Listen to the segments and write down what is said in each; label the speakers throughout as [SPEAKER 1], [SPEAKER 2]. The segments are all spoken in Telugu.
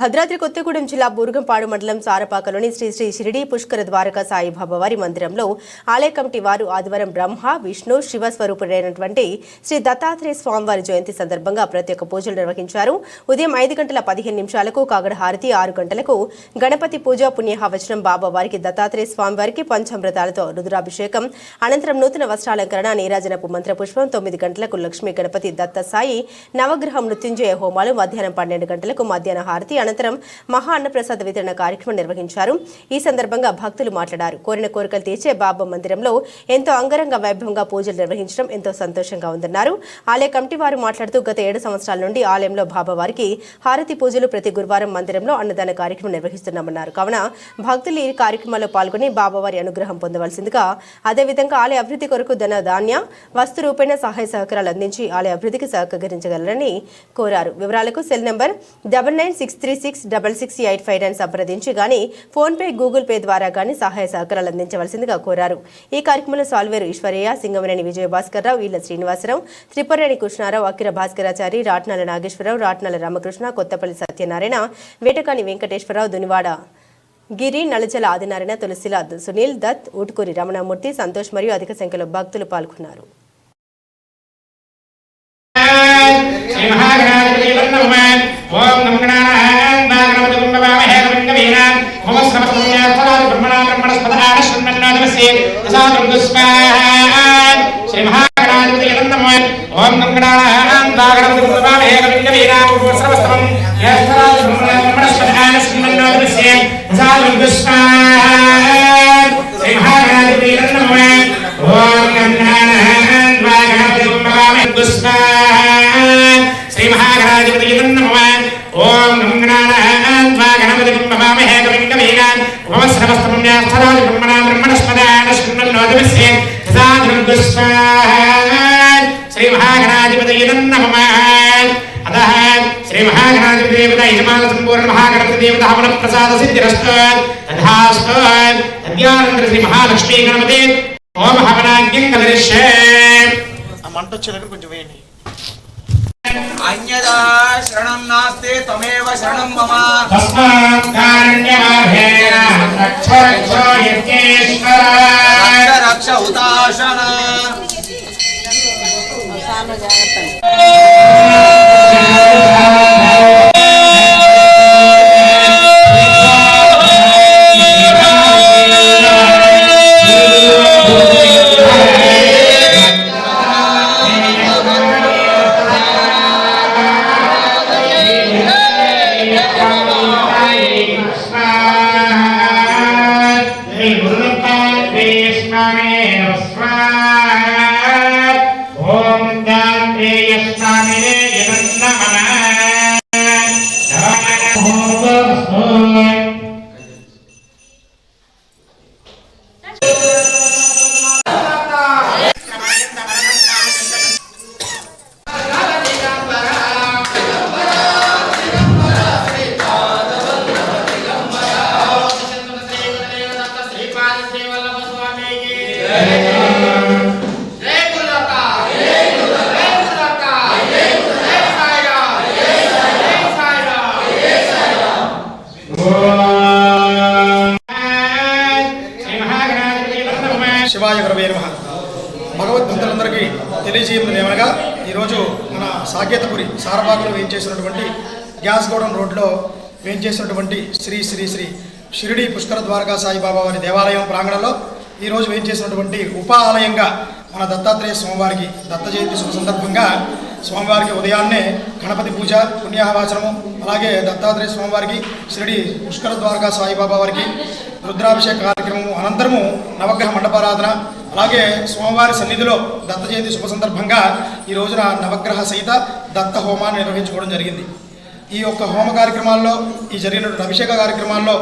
[SPEAKER 1] భద్రాద్రి కొత్తగూడెం జిల్లా బూర్గంపాడు మండలం సారపాకలోని శ్రీ శ్రీ షిరిడి పుష్కర ద్వారకా సాయిబాబా వారి మందిరంలో ఆలయ కమిటీ వారు ఆదివారం బ్రహ్మ విష్ణు శివ స్వరూపుడైనటువంటి శ్రీ దత్తాత్రేయ స్వామివారి జయంతి సందర్భంగా ప్రత్యేక పూజలు నిర్వహించారు. ఉదయం ఐదు గంటల పదిహేను నిమిషాలకు కాగడ హారతి ఆరు గంటలకు గణపతి పూజ పుణ్యహవచనం బాబా వారికి దత్తాత్రేయ స్వామివారికి పంచామృతాలతో రుద్రాభిషేకం. అనంతరం నూతన వస్త్రాలంకరణ నీరాజనపు మంత్రపుష్పం తొమ్మిది గంటలకు లక్ష్మీ గణపతి దత్త సాయి నవగ్రహం మృత్యుంజయ హోమాలు మధ్యాహ్నం పన్నెండు గంటలకు మధ్యాహ్న హారతి అనంతరం మహా అన్నప్రసాద వితరణ కార్యక్రమం నిర్వహించారు. ఈ సందర్భంగా భక్తులు మాట్లాడారు. కోరిన కోరికలు తీర్చే బాబా మందిరంలో ఎంతో అంగరంగ వైభవంగా పూజలు నిర్వహించడం ఎంతో సంతోషంగా ఉందన్నారు. ఆలయ కమిటీ వారు మాట్లాడుతూ గత ఏడు సంవత్సరాల నుండి ఆలయంలో బాబా వారికి హారతి పూజలు ప్రతి గురువారం మందిరంలో అన్నదాన కార్యక్రమం నిర్వహిస్తున్నామన్నారు. కావున భక్తులు ఈ కార్యక్రమంలో పాల్గొని బాబావారి అనుగ్రహం పొందవలసిందిగా అదేవిధంగా ఆలయ అభివృద్ధి కొరకు ధన ధాన్య వస్తు రూపేణ సహాయ సహకారాలు అందించి ఆలయ అభివృద్ధికి సహకరించగలరని కోరారు. వివరాలకు cell number double nine six three six double six eight five nine సంప్రదించి గాని ఫోన్పే గూగుల్ పే ద్వారా కానీ సహాయ సహకారాలు అందించవలసిందిగా కోరారు. ఈ కార్యక్రమంలో సాల్వేరు ఈశ్వరయ్య సింగమనేని విజయభాస్కర్రావు ఈల శ్రీనివాసరావు త్రిపురేణి కృష్ణారావు అఖిల భాస్కరాచారి రాట్నాల నాగేశ్వరరావు రాట్నాల రామకృష్ణ కొత్తపల్లి సత్యనారాయణ వేటకాని వెంకటేశ్వరరావు దునివాడ గిరి నలచల ఆదినారాయణ తులసిల సునీల్ దత్ ఊటుకూరి రమణమూర్తి సంతోష్ మరియు అధిక సంఖ్యలో భక్తులు పాల్గొన్నారు.
[SPEAKER 2] ఓం ఓం శ్రవణపుణ్యాత్మనాది బ్రహ్మణా బ్రహ్మణస్పద ఆనశ్వన్నన్నాదమస్యే యసాదుర్గు స్వాహా శ్రీ మహాగణాధిపతి శ్రీ మహాగణాధిపతి నమ. అతః శ్రీ మహాగణాధిపతి దేవత యజమాన సంపూర్ణ మహాగణపతి దేవత హవన ప్రసాద సిద్ధిరస్తు తథాస్తు తద్యానంతర శ్రీ మహాలక్ష్మీ గణపతి ఓం హవనాగ్యం
[SPEAKER 3] కలరిష్యే మంట వచ్చే దగ్గర కొంచెం వేయండి
[SPEAKER 4] అన్యదా శరణం నాస్తి తమేవ శరణం మమ
[SPEAKER 2] తస్మాత్ కారణ్యమాభేన రక్ష రక్షో యజ్ఞేశ్వర
[SPEAKER 4] రక్ష రక్ష
[SPEAKER 2] ఓం గాంధేయస్వామినే
[SPEAKER 3] శివాయ గురవే నమ. భగవద్భక్తులందరికీ తెలియజేయడం ఏమనగా ఈరోజు మన సాకేతపురి సారబాగులో వేయించేసినటువంటి గ్యాస్ గౌడన్ రోడ్లో వేయించేసినటువంటి శ్రీ శ్రీ శ్రీ షిరిడి పుష్కర ద్వారకా సాయిబాబా వారి దేవాలయం ప్రాంగణంలో ఈరోజు వేయించేసినటువంటి ఉప ఆలయంగా మన దత్తాత్రేయ స్వామివారికి దత్త జయంతి శుభ సందర్భంగా స్వామివారికి ఉదయాన్నే గణపతి పూజ పుణ్యాహవాచనము అలాగే దత్తాత్రేయ స్వామివారికి షిరిడి పుష్కర ద్వారకా సాయిబాబా వారికి రుద్రాభిషేక కార్యక్రమము అనంతరము నవగ్రహ మండపారాధన అలాగే స్వామివారి సన్నిధిలో దత్త జయంతి శుభ సందర్భంగా ఈ రోజున నవగ్రహ సహిత దత్త హోమాన్ని నిర్వహించుకోవడం జరిగింది. ఈ యొక్క హోమ కార్యక్రమాల్లో ఈ జరిగినటువంటి అభిషేక కార్యక్రమాల్లో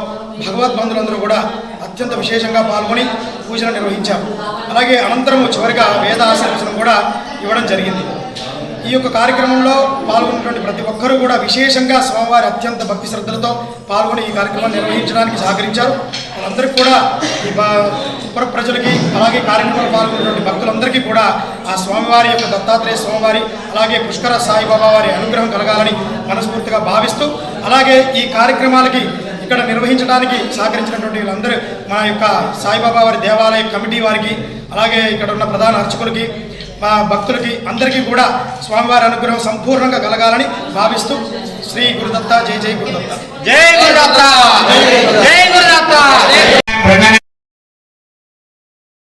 [SPEAKER 3] భగవద్బంధులందరూ కూడా అత్యంత విశేషంగా పాల్గొని పూజలు నిర్వహించారు. అలాగే అనంతరము చివరిగా వేద ఆశీర్వచనం కూడా ఇవ్వడం జరిగింది. ఈ యొక్క కార్యక్రమంలో పాల్గొన్నటువంటి ప్రతి ఒక్కరూ కూడా విశేషంగా స్వామివారి అత్యంత భక్తి శ్రద్ధలతో పాల్గొని ఈ కార్యక్రమాన్ని నిర్వహించడానికి సహకరించారు. వాళ్ళందరికీ కూడా ఈ పుర ప్రజలకి అలాగే కార్యక్రమంలో పాల్గొన్నటువంటి భక్తులందరికీ కూడా ఆ స్వామివారి యొక్క దత్తాత్రేయ స్వామివారి అలాగే పుష్కర సాయిబాబా వారి అనుగ్రహం కలగాలని మనస్ఫూర్తిగా భావిస్తూ అలాగే ఈ కార్యక్రమాలకి ఇక్కడ నిర్వహించడానికి సహకరించినటువంటి వీళ్ళందరూ మా యొక్క సాయిబాబా వారి దేవాలయ కమిటీ వారికి అలాగే ఇక్కడ ఉన్న ప్రధాన అర్చకులకి మా భక్తులకి అందరికీ కూడా స్వామివారి అనుగ్రహం సంపూర్ణంగా కలగాలని భావిస్తూ శ్రీ గురుదత్త జై జై గురుదత్త.
[SPEAKER 4] జై గురుదత్త! జై గురుదత్త!